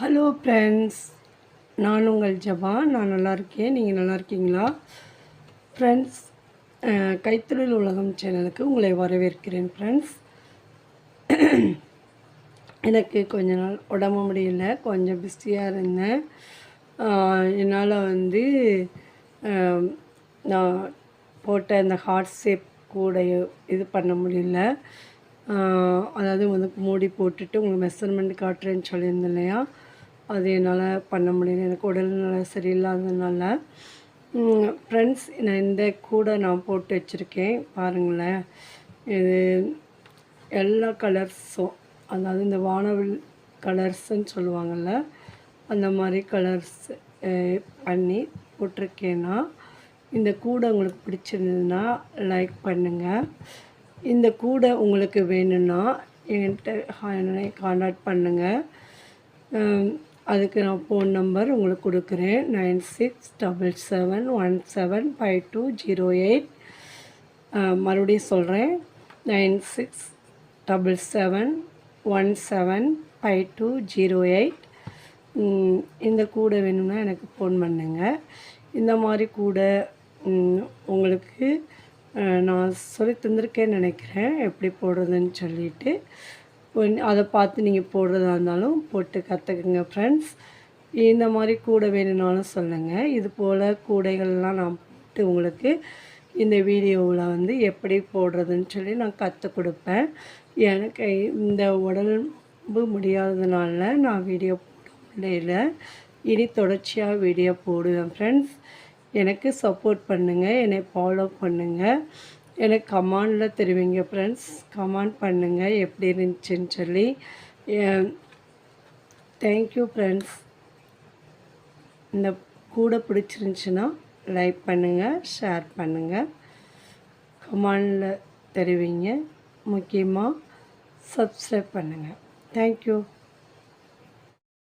Hello friends நான் உங்கள் ஜபா. நான் நல்லா இருக்கேன். நீங்கள் நல்லா இருக்கீங்களா? ஃப்ரெண்ட்ஸ் கைத்தொழில் உலகம் சேனலுக்கு உங்களை வரவேற்கிறேன் ஃப்ரெண்ட்ஸ் எனக்கு கொஞ்ச நாள் உடம்பு முடியல. கொஞ்சம் பிஸியாக இருந்தேன். என்னால் வந்து நான் போட்ட இந்த ஹார்ட் ஷேப் கூட இது பண்ண முடியல. அதாவது வந்து மூடி போட்டுட்டு உங்களுக்கு மெஷர்மெண்ட் காட்டுறேன்னு சொல்லியிருந்தேன் இல்லையா? அது என்னால் பண்ண முடியல. எனக்கு உடல்நல சரியில்லாததுனால. ஃப்ரெண்ட்ஸ் நான் இந்த கூடை நான் போட்டு வச்சுருக்கேன். பாருங்களேன். இது எல்லா கலர்ஸும் அதாவது இந்த வானவில் கலர்ஸுன்னு சொல்லுவாங்கள்ல அந்த மாதிரி கலர்ஸ் பண்ணி போட்டிருக்கேன்னா இந்த கூடை உங்களுக்கு பிடிச்சிருந்ததுன்னா லைக் பண்ணுங்கள் இந்த கூடை உங்களுக்கு வேணும்னா என்கிட்ட காண்டாக்ட் பண்ணுங்கள் அதுக்கு நான் ஃபோன் நம்பர் உங்களுக்கு கொடுக்குறேன். Nine six double seven one seven five two zero eight மறுபடியும் சொல்கிறேன் nine six double seven one seven five two zero eight இந்த கூடை வேணும்னா எனக்கு ஃபோன் பண்ணுங்கள் இந்த மாதிரி கூடை உங்களுக்கு நான் சொல்லி தந்திருக்கேன்னு நினைக்கிறேன். எப்படி போடுறதுன்னு சொல்லிட்டு. ஒன்- அதை பார்த்து நீங்கள் போடுறதா இருந்தாலும் போட்டு கற்றுக்குங்க ஃப்ரெண்ட்ஸ் இந்த மாதிரி கூடை வேணும்னாலும் சொல்லுங்கள் இது போல் கூடைகள்லாம் நான் போட்டு உங்களுக்கு இந்த வீடியோவில் வந்து எப்படி போடுறதுன்னு சொல்லி நான் கற்றுக் கொடுப்பேன். எனக்கு இந்த உடம்பு முடியாததுனால நான் வீடியோ போட முடியல இனி தொடர்ச்சியாக வீடியோ போடுவேன் ஃப்ரெண்ட்ஸ் எனக்கு சப்போர்ட் பண்ணுங்கள் என்னை ஃபாலோ பண்ணுங்கள் எனக்கு கமாண்டில் தெரிவிங்க ஃப்ரெண்ட்ஸ் கமெண்ட் பண்ணுங்கள் எப்படி இருந்துச்சுன்னு சொல்லி. தேங்க்யூ ஃப்ரெண்ட்ஸ் இந்த கூட பிடிச்சிருந்துச்சுன்னா லைக் பண்ணுங்கள் ஷேர் பண்ணுங்கள் கமாண்டில் தெரிவிங்க. முக்கியமாக சப்ஸ்கிரைப் பண்ணுங்கள் தேங்க்யூ